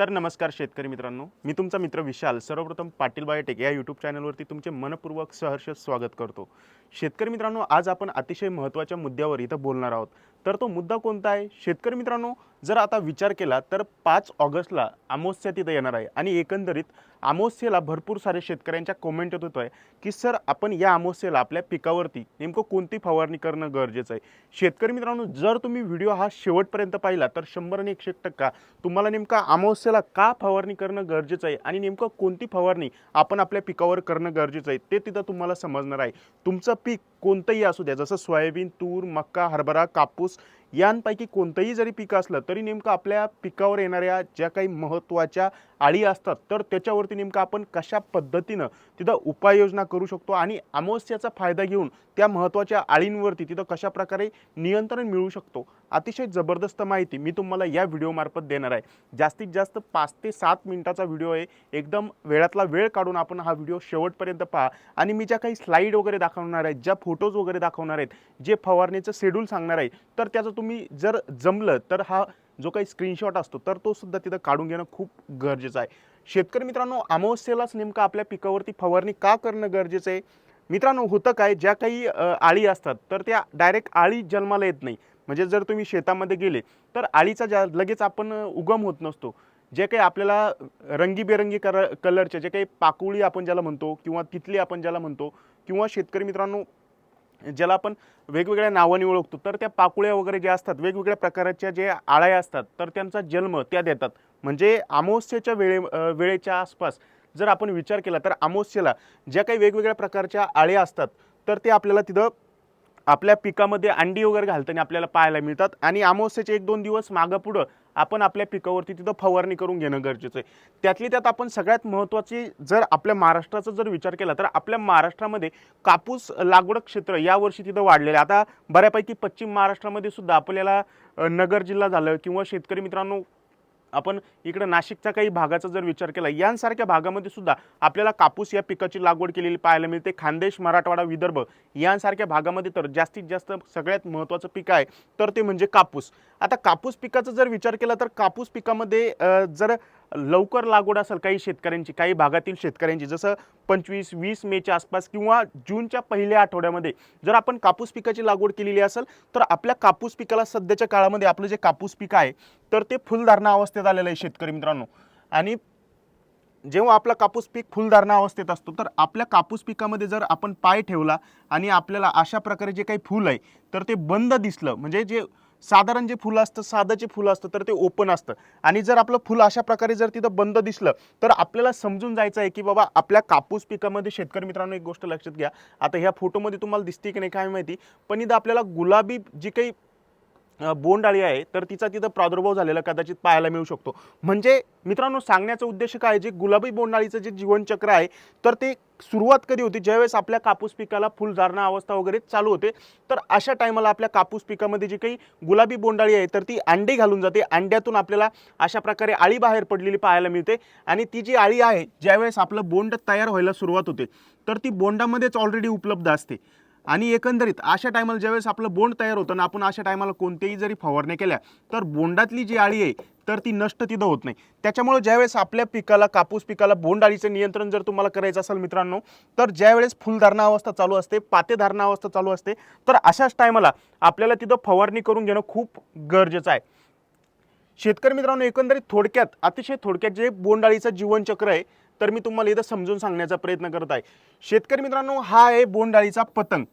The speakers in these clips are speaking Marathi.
तर नमस्कार शेतकरी मित्रांनो. मी तुमचा मित्र विशाल सर्वप्रथम पाटील बायोटेक या यूट्यूब चॅनलवरती तुमचे मनपूर्वक सहर्ष स्वागत करतो. शेतकरी मित्रांनो आज आपण अतिशय महत्त्वाच्या मुद्द्यावर इथं बोलणार आहोत. तर तो मुद्दा कोणता आहे? शेतकरी मित्रांनो जर आता विचार केला तर पाच ऑगस्टला अमावस्या तिथं येणार आहे. आणि एकंदरीत अमावस्येला भरपूर सारे शेतकऱ्यांच्या कमेंट येत होतो आहे की सर आपण या अमावस्येला आपल्या पिकावरती नेमकं कोणती फवारणी करणं गरजेचं आहे? शेतकरी मित्रांनो जर तुम्ही व्हिडिओ हा शेवटपर्यंत पाहिला तर शंभर आणि एकशे टक्का तुम्हाला नेमका अमावस्येला का फवारणी करणं गरजेचं आहे आणि नेमकं कोणती फवारणी आपण आपल्या पिकावर करणं गरजेचं आहे ते तिथं तुम्हाला समजणार आहे. तुमचं पीक कोणतंही असू द्या जसं सोयाबीन तूर मक्का हरभरा कापूस यांपैकी कोणतंही जरी पीक असलं तरी नेमकं आपल्या पिकावर येणाऱ्या ज्या काही महत्त्वाच्या आळी असतात तर त्याच्यावरती नेमकं आपण कशा पद्धतीनं तिथं उपाययोजना करू शकतो आणि अमावस्याचा फायदा घेऊन त्या महत्त्वाच्या आळींवरती तिथं कशा प्रकारे नियंत्रण मिळू शकतो अतिशय जबरदस्त माहिती मी तुम्हाला या व्हिडिओमार्फत देणार आहे. जास्तीत जास्त पाच ते सात मिनिटाचा व्हिडिओ आहे. एकदम वेळातला वेळ काढून आपण हा व्हिडिओ शेवटपर्यंत पहा आणि मी ज्या काही स्लाईड वगैरे दाखवणार आहेत ज्या फोटोज वगैरे दाखवणार आहेत जे फवारणीचं शेड्यूल सांगणार आहे तर त्याचं तुम्ही जर जमलं तर हा जो काही स्क्रीनशॉट असतो तर तो सुद्धा तिथं काढून घेणं खूप गरजेचं आहे. शेतकरी मित्रांनो अमावस्येलाच नेमकं आपल्या पिकावरती फवारणी का करणं गरजेचं आहे? मित्रांनो होतं काय? ज्या काही आळी असतात तर त्या डायरेक्ट आळी जन्माला येत नाही. म्हणजे जर तुम्ही शेतामध्ये गेले तर आळीचा ज्या लगेच आपण उगम होत नसतो. जे काही आपल्याला रंगीबेरंगी कर कलरचे जे काही पाकुळी आपण ज्याला म्हणतो किंवा तिथली आपण ज्याला म्हणतो किंवा शेतकरी मित्रांनो ज्याला आपण वेगवेगळ्या नावाने ओळखतो तर त्या पाकुळ्या वगैरे ज्या असतात वेगवेगळ्या प्रकारच्या जे आळ्या असतात तर त्यांचा जन्म त्या देतात. म्हणजे अमावस्येच्या वेळे वेळेच्या आसपास जर आपण विचार केला तर अमावस्येला ज्या काही वेगवेगळ्या प्रकारच्या आळ्या असतात तर ते आपल्याला तिथं आपल्या पिकामध्ये अंडी वगैरे घालताना आपल्याला पाहायला मिळतात. आणि अमावस्येचे एक दोन दिवस मागं पुढं आपण आपल्या पिकावरती तिथं फवारणी करून घेणं गरजेचं आहे. त्यातली त्यात आपण सगळ्यात महत्त्वाची जर आपल्या महाराष्ट्राचा जर विचार केला तर आपल्या महाराष्ट्रामध्ये कापूस लागवड क्षेत्र यावर्षी तिथं वाढलेलं आहे. आता बऱ्यापैकी पश्चिम महाराष्ट्रामध्ये सुद्धा आपल्याला नगर जिल्हा झालं किंवा शेतकरी मित्रांनो आपण इकडं नाशिकच्या काही भागाचा जर विचार केला यांसारख्या भागामध्ये सुद्धा आपल्याला कापूस या पिकाची लागवड केलेली पाहायला मिळते. खानदेश मराठवाडा विदर्भ यांसारख्या भागामध्ये तर जास्तीत जास्त सगळ्यात महत्त्वाचं पीक आहे तर ते म्हणजे कापूस. आता कापूस पिकाचा जर विचार केला तर कापूस पिकामध्ये जर लवकर लागवड असेल काही शेतकऱ्यांची काही भागातील शेतकऱ्यांची जसं पंचवीस वीस मेच्या आसपास किंवा जूनच्या पहिल्या आठवड्यामध्ये जर आपण कापूस पिकाची लागवड केलेली असेल तर आपल्या कापूस पिकाला सध्याच्या काळामध्ये आपलं जे कापूस पीक आहे तर ते फुलधारणा अवस्थेत आलेलं आहे शेतकरी मित्रांनो. आणि जेव्हा आपला कापूस पीक फुलधारणा अवस्थेत असतो तर आपल्या कापूस पिकामध्ये जर आपण पाय ठेवला आणि आपल्याला अशा प्रकारे जे काही फूल आहे तर ते बंद दिसलं. म्हणजे जे साधारण जे फुलं असतं साधं जे फुलं असतं तर ते ओपन असतं. आणि जर आपलं फुल अशा प्रकारे जर तिथं बंद दिसलं तर आपल्याला समजून जायचं आहे की बाबा आपल्या कापूस पिकामध्ये शेतकरी मित्रांनो एक गोष्ट लक्षात घ्या. आता ह्या फोटोमध्ये तुम्हाला दिसते की नाही काय माहिती? पण इथं आपल्याला गुलाबी जी काही बोंडाळी आहे तर तिचा तिथं प्रादुर्भाव झालेला कदाचित पाहायला मिळू शकतो. म्हणजे मित्रांनो सांगण्याचा उद्देश काय जे गुलाबी बोंडाळीचं जे जीवनचक्र आहे तर ते सुरुवात कधी होती? ज्यावेळेस आपल्या कापूस पिकाला फुलधारणा अवस्था वगैरे चालू होते तर अशा टायमाला आपल्या कापूस पिकामध्ये जी काही गुलाबी बोंडाळी आहे तर ती अंडी घालून जाते. अंड्यातून आपल्याला अशा प्रकारे आळी बाहेर पडलेली पाहायला मिळते आणि ती जी आळी आहे ज्यावेळेस आपलं बोंड तयार व्हायला सुरुवात होते तर ती बोंडामध्येच ऑलरेडी उपलब्ध असते. आणि एकंदरीत अशा टायमाला ज्यावेळेस आपलं बोंड तयार होतं ना आपण अशा टायमाला कोणत्याही जरी फवारण्या केल्या तर बोंडातली जी आळी आहे तर ती नष्ट तिथं होत नाही. त्याच्यामुळे ज्यावेळेस आपल्या पिकाला कापूस पिकाला बोंड अळीचं नियंत्रण जर तुम्हाला करायचं असेल मित्रांनो तर ज्यावेळेस फुलधारणा अवस्था चालू असते पातेधारणा अवस्था चालू असते तर अशाच टायमाला आपल्याला तिथं फवारणी करून घेणं खूप गरजेचं आहे. शेतकरी मित्रांनो एकंदरीत थोडक्यात अतिशय थोडक्यात जे बोंडाळीचं जीवनचक्र आहे तर मी तुम्हाला इथं समजून सांगण्याचा प्रयत्न करत आहे. शेतकरी मित्रांनो हा आहे बोंडाळीचा पतंग.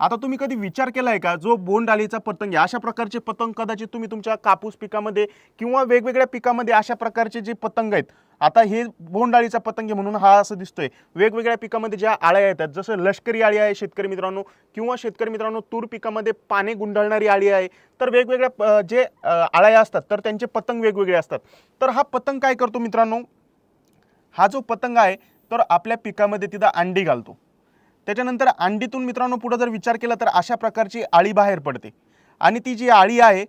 आता तुम्ही कधी विचार केला आहे का? जो बोंडाळीचा पतंग आहे अशा प्रकारचे पतंग कदाचित तुम्ही तुमच्या कापूस पिकामध्ये किंवा वेगवेगळ्या पिकामध्ये अशा प्रकारचे जे पतंग आहेत आता हे बोंडाळीचा पतंग आहे म्हणून हा असं दिसतोय. वेगवेगळ्या पिकामध्ये ज्या आळ्या येतात जसं लष्करी आळी आहे शेतकरी मित्रांनो किंवा शेतकरी मित्रांनो तूर पिकामध्ये पाने गुंडाळणारी आळी आहे तर वेगवेगळ्या जे आळ्या असतात तर त्यांचे पतंग वेगवेगळे असतात. तर हा पतंग काय करतो मित्रांनो? हा जो पतंग आहे तर आपल्या पिकामध्ये तिथं अंडी घालतो. त्याच्यानंतर अंडीतून मित्रांनो पुढं जर विचार केला तर अशा प्रकारची आळी बाहेर पडते. आणि ती जी आळी आहे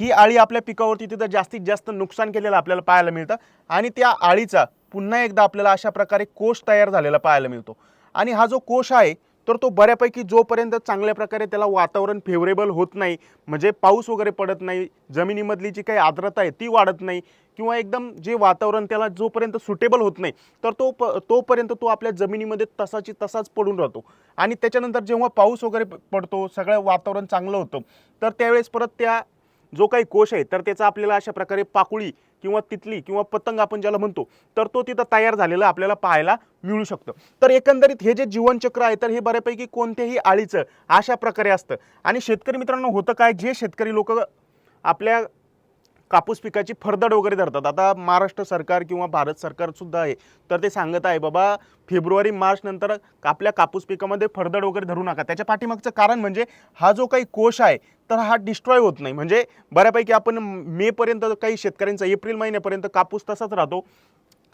ही आळी आपल्या पिकावरती तिथं जास्तीत जास्त नुकसान केलेलं आपल्याला पाहायला मिळतं. आणि त्या आळीचा पुन्हा एकदा आपल्याला अशा प्रकारे कोश तयार झालेला पाहायला मिळतो. आणि हा जो कोश आहे तर तो बऱ्यापैकी जोपर्यंत चांगल्या प्रकारे त्याला वातावरण फेवरेबल होत नाही म्हणजे पाऊस वगैरे पडत नाही जमिनीमधली जी काही आर्द्रता आहे ती वाढत नाही किंवा एकदम जे वातावरण त्याला जोपर्यंत सुटेबल होत नाही तर तो प तोपर्यंत तो आपल्या जमिनीमध्ये तसाची तसाच पडून राहतो. आणि त्याच्यानंतर जेव्हा पाऊस वगैरे पडतो सगळं वातावरण चांगलं होतं तर त्यावेळेस परत त्या जो काही कोश आहे तर त्याचा आपल्याला अशा प्रकारे पाकुळी किंवा तितली किंवा पतंग आपण ज्याला म्हणतो तर तो तिथं तयार झालेला आपल्याला पाहायला मिळू शकतं. तर एकंदरीत हे जे जीवनचक्र आहे तर हे बऱ्यापैकी कोणत्याही आळीचं अशा प्रकारे असतं. आणि शेतकरी मित्रांनो होतं काय? जे शेतकरी लोक आपल्या कापूस पिकाची फरदड वगैरे धरतात. आता महाराष्ट्र सरकार किंवा भारत सरकारसुद्धा आहे तर ते सांगत आहे बाबा फेब्रुवारी मार्च नंतर आपल्या कापूस पिकामध्ये फरदड वगैरे धरू नका. त्याच्या पाठीमागचं कारण म्हणजे हा जो काही कोश आहे तर हा डिस्ट्रॉय होत नाही. म्हणजे बऱ्यापैकी आपण मेपर्यंत काही शेतकऱ्यांचा एप्रिल महिन्यापर्यंत कापूस तसाच राहतो.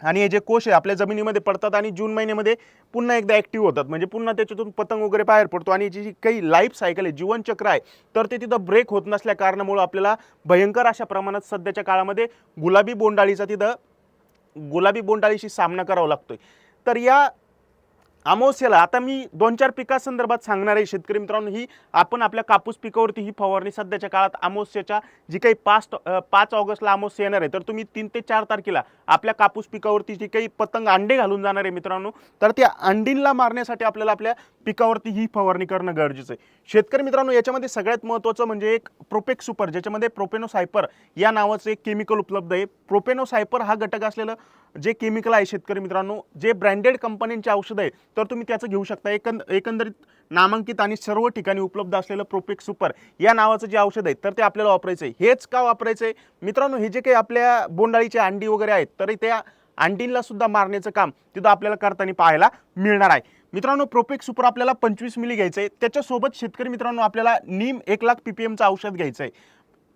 आणि हे जे कोश आहे आपल्या जमिनीमध्ये पडतात आणि जून महिन्यामध्ये पुन्हा एकदा ॲक्टिव्ह होतात. म्हणजे पुन्हा त्याच्यातून पतंग वगैरे बाहेर पडतो. आणि जी जी काही लाईफ सायकल आहे जीवनचक्र आहे तर ते तिथं ब्रेक होत नसल्या कारणामुळं आपल्याला भयंकर अशा प्रमाणात सध्याच्या काळामध्ये गुलाबी बोंडाळीचा तिथं गुलाबी बोंडाळीशी सामना करावा लागतोय. तर या अमावस्याला. आता मी दोन चार पिकासंदर्भात सांगणार आहे शेतकरी मित्रांनो ही आपण आपल्या कापूस पिकावरती ही फवारणी सध्याच्या काळात अमावस्याच्या जी काही पाच पाच ऑगस्टला अमावस्या येणार आहे तर तुम्ही तीन ते चार तारखेला आपल्या कापूस पिकावरती जी काही पतंग अंडे घालून जाणार आहे मित्रांनो तर त्या अंडींना मारण्यासाठी आपल्याला आपल्या पिकावरती ही फवारणी करणं गरजेचं आहे. शेतकरी मित्रांनो याच्यामध्ये सगळ्यात महत्त्वाचं म्हणजे एक प्रोपेक सुपर ज्याच्यामध्ये प्रोपेनोसायपर या नावाचं एक केमिकल उपलब्ध आहे. प्रोपेनोसायपर हा घटक असलेलं जे केमिकल आहे शेतकरी मित्रांनो जे ब्रँडेड कंपन्यांचे औषध आहे तर तुम्ही त्याचं घेऊ शकता. एकंद एकंदरीत नामांकित आणि सर्व ठिकाणी उपलब्ध असलेलं प्रोपेक सुपर या नावाचं जे औषध आहे तर ते आपल्याला वापरायचं आहे. हेच का वापरायचं आहे? मित्रांनो हे जे काही आपल्या बोंडाळीचे अंडी वगैरे आहेत तर त्या अंडींना सुद्धा मारण्याचं काम तिथं आपल्याला करताना पाहायला मिळणार आहे. मित्रांनो प्रोपेक सुपर आपल्याला पंचवीस मिली घ्यायचं आहे त्याच्यासोबत शेतकरी मित्रांनो आपल्याला नीम एक लाख पीपीएमचं औषध घ्यायचं आहे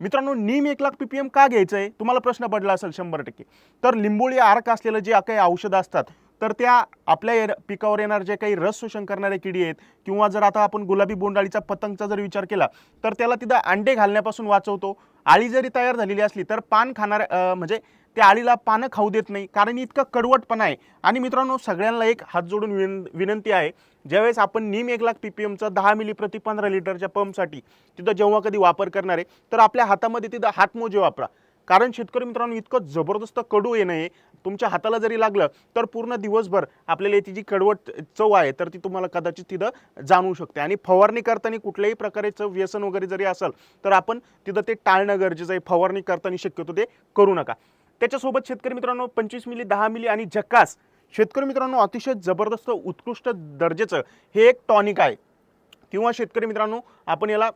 मित्रांनो नीम एक लाख पीपीएम का घ्यायचं आहे तुम्हाला प्रश्न पडला असेल शंभर टक्के. तर लिंबोळी आर्क असलेलं जे काही औषधं असतात तर त्या आपल्या पिकावर येणार जे काही रस शोषण करणारे किडी आहेत किंवा जर आता आपण गुलाबी बोंडाळीचा पतंगचा जर विचार केला तर त्याला तिथं अंडे घालण्यापासून वाचवतो. आळी जरी तयार झालेली असली तर पान खाणाऱ्या म्हणजे त्या आळीला पानं खाऊ देत नाही. कारण इतका कडवटपणा आहे. आणि मित्रांनो सगळ्यांना एक हात जोडून विन विनंती आहे. ज्यावेळेस आपण नीम एक लाख पी पी एमचा दहा मिली प्रति पंधरा लिटरच्या पंपसाठी तिथं जेव्हा कधी वापर करणार आहे तर आपल्या हातामध्ये तिथं हातमोजे वापरा. कारण शेतकरी मित्रांनो इतकं जबरदस्त कडू येणं आहे तुमच्या हाताला जरी लागलं तर पूर्ण दिवसभर आपल्याला याची जी कडवट चव आहे तर ती तुम्हाला कदाचित तिथं जाणवू शकते. आणि फवारणी करताना कुठल्याही प्रकारचं व्यसन वगैरे जरी असेल तर आपण तिथं ते टाळणं गरजेचं आहे. फवारणी करताना शक्यतो ते करू नका. त्याच्यासोबत शेतकरी मित्रांनो पंचवीस मिली दहा मिली आणि जकास शेतकरी मित्रांनो अतिशय जबरदस्त उत्कृष्ट दर्जाचं हे एक टॉनिक आहे. किंवा शेतकरी मित्रांनो आपण याला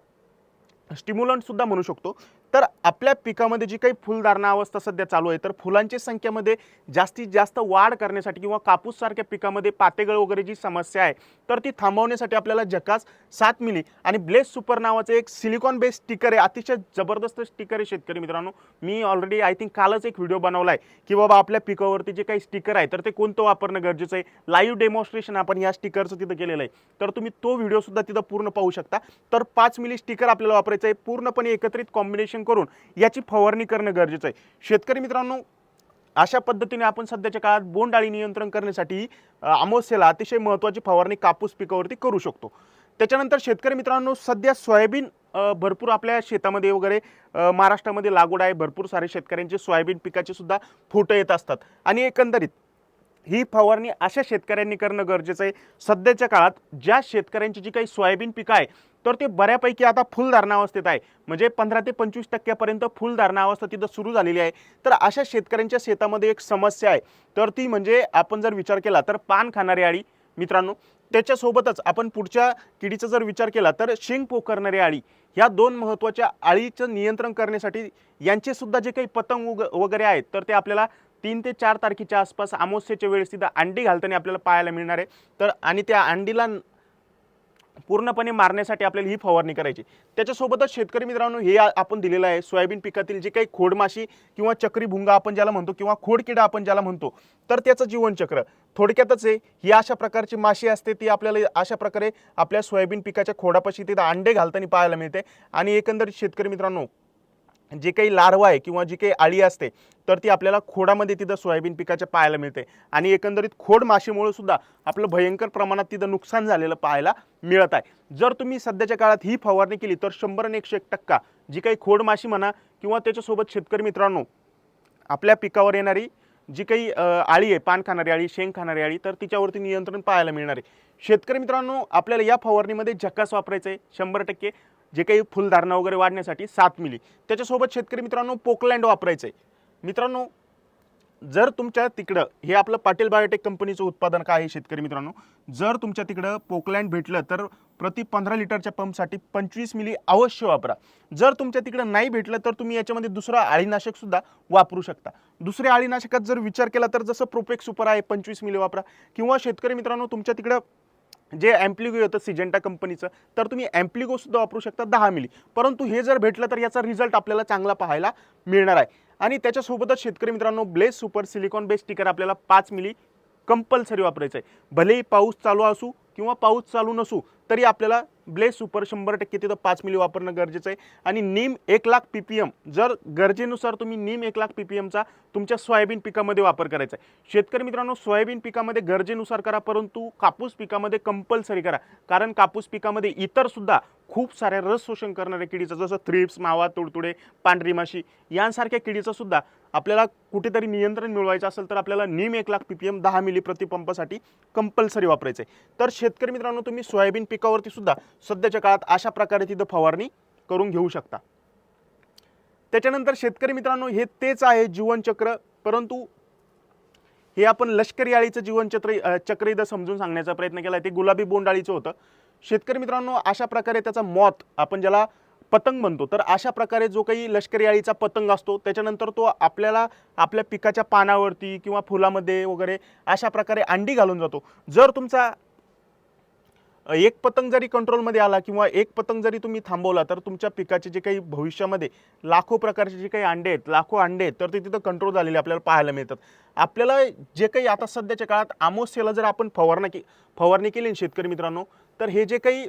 स्टिम्युलंट सुद्धा म्हणू शकतो. तर आपल्या पिकामध्ये जी काही फुलधारणा अवस्था सध्या चालू आहे तर फुलांच्या संख्येमध्ये जास्तीत जास्त वाढ करण्यासाठी किंवा कापूससारख्या पिकामध्ये पातेगळ वगैरे जी समस्या आहे तर ती थांबवण्यासाठी आपल्याला जकास सात मिली आणि ब्लेस सुपर नावाचं एक सिलिकॉन बेस स्टिकर आहे अतिशय जबरदस्त स्टिकर आहे शेतकरी मित्रांनो. मी ऑलरेडी आय थिंक कालच एक व्हिडिओ बनवला आहे की बाबा आपल्या पिकावरती जे काही स्टिकर आहे तर ते कोणतं वापरणं गरजेचं आहे? लाईव्ह डेमॉन्स्ट्रेशन आपण या स्टिकरचं तिथं केलेलं आहे. तर तुम्ही तो व्हिडिओसुद्धा तिथं पूर्ण पाहू शकता. तर पाच मिली स्टिकर आपल्याला वापरायचं आहे. पूर्णपणे एकत्रित कॉम्बिनेशन करून याची फवारणी करणं गरजेचं आहे. शेतकरी मित्रांनो अशा पद्धतीने आपण सध्याच्या काळात बोंडअळी नियंत्रण करण्यासाठी अमावस्येला अतिशय महत्त्वाची फवारणी कापूस पिकावरती करू शकतो. त्याच्यानंतर शेतकरी मित्रांनो सध्या सोयाबीन भरपूर आपल्या शेतामध्ये वगैरे महाराष्ट्रामध्ये लागवड आहे. भरपूर सारे शेतकऱ्यांचे सोयाबीन पिकाचे सुद्धा फुटं येत असतात. आणि एकंदरीत ही फवारणी अशा शेतकऱ्यांनी करणं गरजेचं आहे. सध्याच्या काळात ज्या शेतकऱ्यांची जी काही सोयाबीन पिकं आहे तर ते बऱ्यापैकी आता फुलधारणा अवस्थेत आहे. म्हणजे पंधरा ते पंचवीस टक्क्यापर्यंत फुल धारणावस्था तिथं सुरू झालेली आहे. तर अशा शेतकऱ्यांच्या शेतामध्ये एक समस्या आहे. तर ती म्हणजे आपण जर विचार केला तर पान खाणारी आळी मित्रांनो त्याच्यासोबतच आपण पुढच्या किडीचा जर विचार केला तर शेंग पोखरणारी आळी ह्या दोन महत्त्वाच्या आळीचं नियंत्रण करण्यासाठी यांचे सुद्धा जे काही पतंग उग वगैरे आहेत तर ते आपल्याला तीन ते चार तारखेच्या आसपास अमावस्येच्या वेळेस तिथं अंडी घालताना आपल्याला पाहायला मिळणार आहे. तर आणि त्या अंडीला पूर्णपणे मारण्यासाठी आपल्याला ही फवारणी करायची. त्याच्यासोबतच शेतकरी मित्रांनो हे आपण दिलेलं आहे. सोयाबीन पिकातील जे काही खोडमाशी किंवा चक्री भुंगा आपण ज्याला म्हणतो किंवा खोडकिडा आपण ज्याला म्हणतो तर त्याचं जीवनचक्र थोडक्यातच आहे. ही अशा प्रकारची माशी असते ती आपल्याला अशा प्रकारे आपल्या सोयाबीन पिकाच्या खोडापाशी तिथं अंडे घालताना पाहायला मिळते. आणि एकंदरीत शेतकरी मित्रांनो जे काही लार्वा आहे किंवा जी काही आळी असते तर ती आपल्याला खोडामध्ये तिथं सोयाबीन पिकाच्या पाहायला मिळते. आणि एकंदरीत खोड माशीमुळे सुद्धा आपलं भयंकर प्रमाणात तिथं नुकसान झालेलं पाहायला मिळत आहे. जर तुम्ही सध्याच्या काळात ही फवारणी केली तर शंभर आणि एकशे एक टक्का जी काही खोड माशी म्हणा किंवा त्याच्यासोबत शेतकरी मित्रांनो आपल्या पिकावर येणारी जी काही आळी आहे पान खाणारी आळी शेंग खाणारी आळी तर तिच्यावरती नियंत्रण पाहायला मिळणार आहे. शेतकरी मित्रांनो आपल्याला या फवारणीमध्ये झकास वापरायचं आहे शंभर टक्के. जे काही फुलधारणा वगैरे वाढण्यासाठी सात मिली. त्याच्यासोबत शेतकरी मित्रांनो पोकलँड वापरायचं आहे मित्रांनो जर तुमच्या तिकडं हे आपलं पाटील बायोटेक कंपनीचं उत्पादन काय आहे शेतकरी मित्रांनो? जर तुमच्या तिकडं पोकलँड भेटलं तर प्रति पंधरा लिटरच्या पंपसाठी पंचवीस मिली अवश्य वापरा. जर तुमच्या तिकडं नाही भेटलं तर तुम्ही याच्यामध्ये दुसरा आळीनाशकसुद्धा वापरू शकता. दुसऱ्या आळीनाशकात जर विचार केला तर जसं प्रोपेक सुपर आहे पंचवीस मिली वापरा. किंवा शेतकरी मित्रांनो तुमच्या तिकडं जे ॲम्प्लिगो येतं सिजेंटा कंपनीचं तर तुम्ही ॲम्प्लिगोसुद्धा वापरू शकता दहा मिली. परंतु हे जर भेटलं तर याचा रिझल्ट आपल्याला चांगला पाहायला मिळणार आहे. आणि त्याच्यासोबतच शेतकरी मित्रांनो bless super silicon base sticker आपल्याला पाच मिली कंपल्सरी वापरायचं आहे. भलेही पाऊस चालू असू किंवा पाऊस चालू नसू तरी आपल्याला ब्लेस सुपर शंभर टक्के तिथं पाच मिली वापरणं गरजेचं आहे. आणि नीम एक लाख पी पी एम जर गरजेनुसार तुम्ही नीम एक लाख पी पी एमचा तुमच्या सोयाबीन पिकामध्ये वापर करायचा आहे. शेतकरी मित्रांनो सोयाबीन पिकामध्ये गरजेनुसार करा परंतु कापूस पिकामध्ये कंपल्सरी करा. कारण कापूस पिकामध्ये इतर सुद्धा खूप साऱ्या रस शोषण करणाऱ्या किडीचं जसं थ्रिप्स मावा तुडतुडे पांढरी माशी यांसारख्या किडीचासुद्धा आपल्याला कुठेतरी नियंत्रण मिळवायचं असेल तर आपल्याला नीम एक लाख पी पी एम दहा मिली प्रतिपंपासाठी कंपल्सरी वापरायचं आहे तर शेतकरी मित्रांनो तुम्ही सोयाबीन पिकावरती सुद्धा सध्याच्या काळात अशा प्रकारे तिथं फवारणी करून घेऊ शकता. त्याच्यानंतर शेतकरी मित्रांनो हे तेच आहे जीवनचक्र परंतु हे आपण लष्करी आळीचं जीवनचक्र चक्र इथं समजून सांगण्याचा प्रयत्न केला ते गुलाबी बोंडाळीचं होतं. शेतकरी मित्रांनो अशा प्रकारे त्याचा मॉत आपण ज्याला पतंग म्हणतो तर अशा प्रकारे जो काही लष्करी आळीचा पतंग असतो त्याच्यानंतर तो आपल्याला आपल्या पिकाच्या पानावरती किंवा फुलामध्ये वगैरे अशा प्रकारे अंडी घालून जातो. जर तुमचा एक पतंग जरी कंट्रोलमध्ये आला किंवा एक पतंग जरी तुम्ही थांबवला तर तुमच्या पिकाचे जे काही भविष्यामध्ये लाखो प्रकारचे जे काही अंडे आहेत लाखो अंडे आहेत तर ते तिथं कंट्रोल झालेले आपल्याला पाहायला मिळतात. आपल्याला जे काही आता सध्याच्या काळात आमोसेला जर आपण फवारणा के फवारणी केली शेतकरी मित्रांनो तर हे जे काही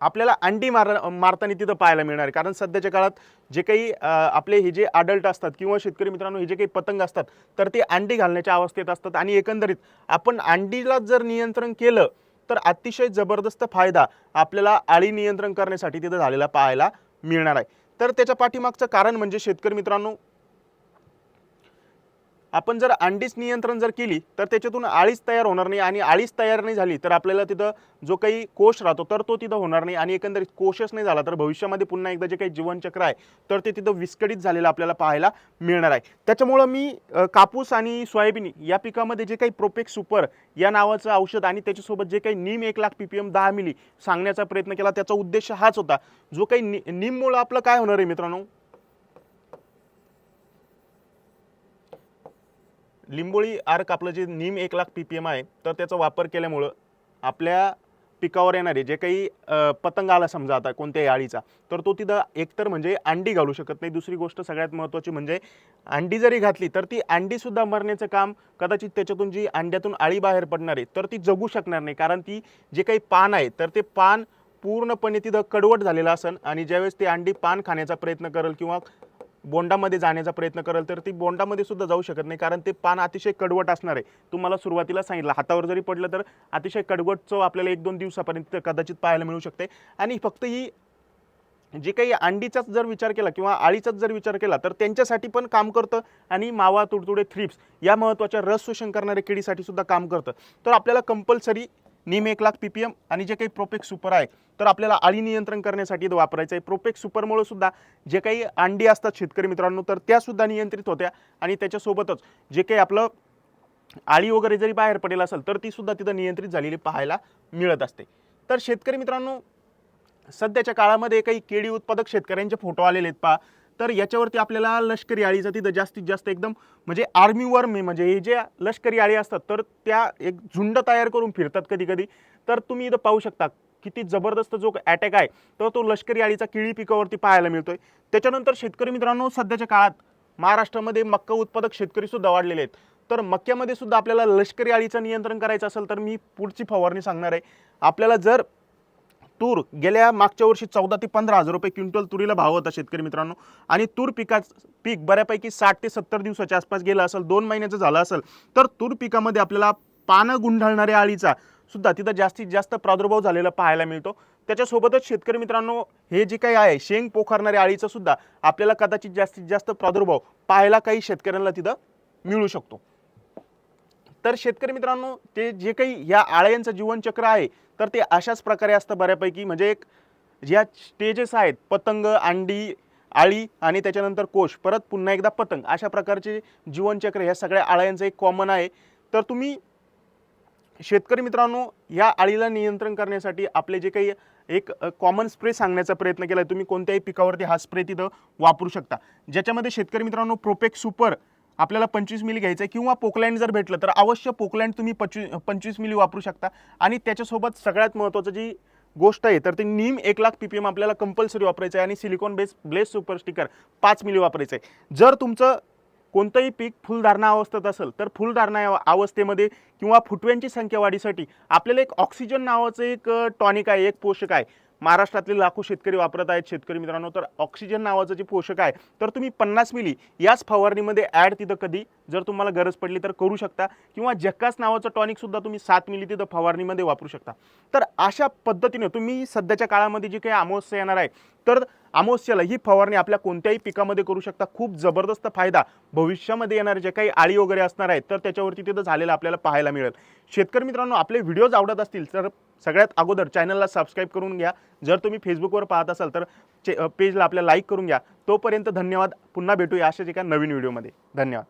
आपल्याला अंडी मार मारताना तिथं पाहायला मिळणार आहे. कारण सध्याच्या काळात जे काही आपले हे जे अडल्ट असतात किंवा शेतकरी मित्रांनो हे जे काही पतंग असतात तर ते अंडी घालण्याच्या अवस्थेत असतात. आणि एकंदरीत आपण अंडीला जर नियंत्रण केलं तर अतिशय जबरदस्त फायदा आपल्याला आळी नियंत्रण करण्यासाठी तिथं झालेला पाहायला मिळणार आहे. तर त्याच्या पाठीमागचं कारण म्हणजे शेतकरी मित्रांनो आपण जर अंडीच नियंत्रण जर केली तर त्याच्यातून आळीच तयार होणार नाही आणि आळीच तयार नाही झाली तर आपल्याला तिथं जो काही कोश राहतो तर तो तिथं होणार नाही आणि एकंदरीत कोशच नाही झाला तर भविष्यामध्ये पुन्हा एकदा जे काही जीवनचक्र आहे तर ते तिथं विस्कळीत झालेलं आपल्याला पाहायला मिळणार आहे. त्याच्यामुळं मी कापूस आणि सोयाबीन या पिकामध्ये जे काही प्रोपेक सुपर या नावाचं औषध आणि त्याच्यासोबत जे काही नीम एक लाख पी पी एम दहा मिली सांगण्याचा प्रयत्न केला त्याचा उद्देश हाच होता. जो काही नि नीममुळं आपलं काय होणार आहे मित्रांनो? लिंबोळी आर्क आपलं जे नीम एक लाख पी पी एम आहे तर त्याचा वापर केल्यामुळं आपल्या पिकावर येणारे जे काही पतंग आला समजा आता कोणत्याही आळीचा तर तो तिथं एकतर म्हणजे अंडी घालू शकत नाही. दुसरी गोष्ट सगळ्यात महत्त्वाची म्हणजे अंडी जरी घातली तर ती अंडीसुद्धा मरण्याचं काम कदाचित त्याच्यातून जी अंड्यातून आळी बाहेर पडणार आहे तर ती जगू शकणार नाही. कारण ती जे काही पान आहे तर ते पान पूर्णपणे तिथं कडवट झालेलं असन आणि ज्यावेळेस ती अंडी पान खाण्याचा प्रयत्न करेल किंवा बोंडामध्ये जाण्याचा प्रयत्न करेल तर ती बोंडामध्ये सुद्धा जाऊ शकत नाही कारण ते पान अतिशय कडवट असणार आहे. तुम्हाला सुरुवातीला सांगितलं हातावर जरी पडलं तर अतिशय कडवट चव आपल्याला एक दोन दिवसापर्यंत कदाचित पाहायला मिळू शकते. आणि फक्त ही जे काही अंडीचाच जर विचार केला किंवा आळीचाच जर विचार केला तर त्यांच्यासाठी पण काम करतं आणि मावा तुडतुडे थ्रिप्स या महत्त्वाच्या रस शोषण करणाऱ्या किडीसाठी सुद्धा काम करतं. तर आपल्याला कंपल्सरी निम एक लाख पी पी एम आणि जे काही प्रोपेक सुपर आहे तर आपल्याला अळी नियंत्रण करण्यासाठी इथं वापरायचं आहे प्रोपेक सुपरमुळे सुद्धा जे काही अंडी असतात शेतकरी मित्रांनो तर त्या सुद्धा नियंत्रित होत्या. आणि त्याच्यासोबतच जे काही आपलं आळी वगैरे जरी बाहेर पडेल असेल तर ती सुद्धा तिथं नियंत्रित झालेली पाहायला मिळत असते. तर शेतकरी मित्रांनो सध्याच्या काळामध्ये काही केळी उत्पादक शेतकऱ्यांचे फोटो आलेले आहेत पहा. तर याच्यावरती आपल्याला लष्करी आळीचा तिथं जास्तीत जास्त एकदम म्हणजे आर्मी वर्म म्हणजे हे जे लष्करी आळी असतात तर त्या एक झुंड तयार करून फिरतात कधी कधी तर तुम्ही इथं पाहू शकता किती जबरदस्त जो अटॅक आहे तर तो लष्करी आळीचा किळी पिकावरती पाहायला मिळतोय. त्याच्यानंतर शेतकरी मित्रांनो सध्याच्या काळात महाराष्ट्रामध्ये मक्का उत्पादक शेतकरी सुद्धा वाढलेले आहेत. तर मक्यामध्ये सुद्धा आपल्याला लष्करी आळीचं नियंत्रण करायचं असेल तर मी पुढची फवारणी सांगणार आहे. आपल्याला जर तूर गेल्या मागच्या वर्षी चौदा ते पंधरा हजार रुपये क्विंटल तुरीला भाव होता शेतकरी मित्रांनो. आणि तूर पिकाच पीक बऱ्यापैकी साठ ते सत्तर दिवसाच्या आसपास गेलं असेल दोन महिन्याचं झालं असेल तर तूर पिकामध्ये आपल्याला पानं गुंढाळणाऱ्या आळीचा सुद्धा तिथं जास्तीत जास्त प्रादुर्भाव झालेला पाहायला मिळतो. त्याच्यासोबतच शेतकरी मित्रांनो हे जे काही आहे शेंग पोखरणाऱ्या आळीचं सुद्धा आपल्याला कदाचित जास्तीत जास्त प्रादुर्भाव पाहायला काही शेतकऱ्यांना तिथं मिळू शकतो. तर शेतकरी मित्रांनो ते जे काही या आळ्यांचं जीवनचक्र आहे तर ते अशाच प्रकारे असतं बऱ्यापैकी. म्हणजे एक ज्या स्टेजेस आहेत पतंग अंडी आळी आणि त्याच्यानंतर कोश परत पुन्हा एकदा पतंग अशा प्रकारचे जीवनचक्र ह्या सगळ्या आळ्यांचं एक कॉमन आहे. तर तुम्ही शेतकरी मित्रांनो या आळीला नियंत्रण करण्यासाठी आपले जे काही एक कॉमन स्प्रे सांगण्याचा प्रयत्न केला आहे तुम्ही कोणत्याही पिकावरती हा स्प्रे तिथं वापरू शकता. ज्याच्यामध्ये शेतकरी मित्रांनो प्रोपेक सुपर आपल्याला पंचवीस मिली घ्यायचं आहे किंवा पोकलँड जर भेटलं तर अवश्य पोकलँड तुम्ही पंचवीस पंचवीस मिली वापरू शकता. आणि त्याच्यासोबत सगळ्यात महत्त्वाचं जी गोष्ट आहे तर ते नीम एक लाख पी पी एम आपल्याला कंपल्सरी वापरायचं आहे आणि silicon base bless super sticker पाच मिली वापरायचं आहे जर तुमचं कोणतंही पीक फुलधारणा अवस्थेत असेल तर फुलधारणा अवस्थेमध्ये किंवा फुटव्यांची संख्या वाढीसाठी आपल्याला एक ऑक्सिजन नावाचं एक टॉनिक आहे एक पोषक आहे. महाराष्ट्रातले लाखो शेतकरी वापरत आहेत शेतकरी मित्रांनो. तर ऑक्सिजन नावाचं जे पोषक आहे तर तुम्ही पन्नास मिली याच फवारणीमध्ये ॲड तिथं कधी? जर तुम्हाला गरज पडली तर करू शकता. किंवा जक्कास नावाचं टॉनिकसुद्धा तुम्ही सात मिली तिथं फवारणीमध्ये वापरू शकता. तर अशा पद्धतीने तुम्ही सध्याच्या काळामध्ये जी काही अमावस्या येणार आहे तर अमावस्याला ही फवारणी आपल्या कोणत्याही पिकामध्ये करू शकता. खूप जबरदस्त फायदा. भविष्यामध्ये येणारे जे काही आळी वगैरे असणार आहेत तर त्याच्यावरती तिथं झालेलं आपल्याला पाहायला मिळेल. शेतकरी मित्रांनो आपले व्हिडिओज आवडत असतील तर सगळ्यात अगोदर चॅनलला सबस्क्राईब करून घ्या. जर तुम्ही फेसबुकवर पाहत असाल तर चे पेजला आपल्या लाईक करून घ्या. तोपर्यंत धन्यवाद. पुन्हा भेटूया अशाच एका नवीन व्हिडिओमध्ये. धन्यवाद.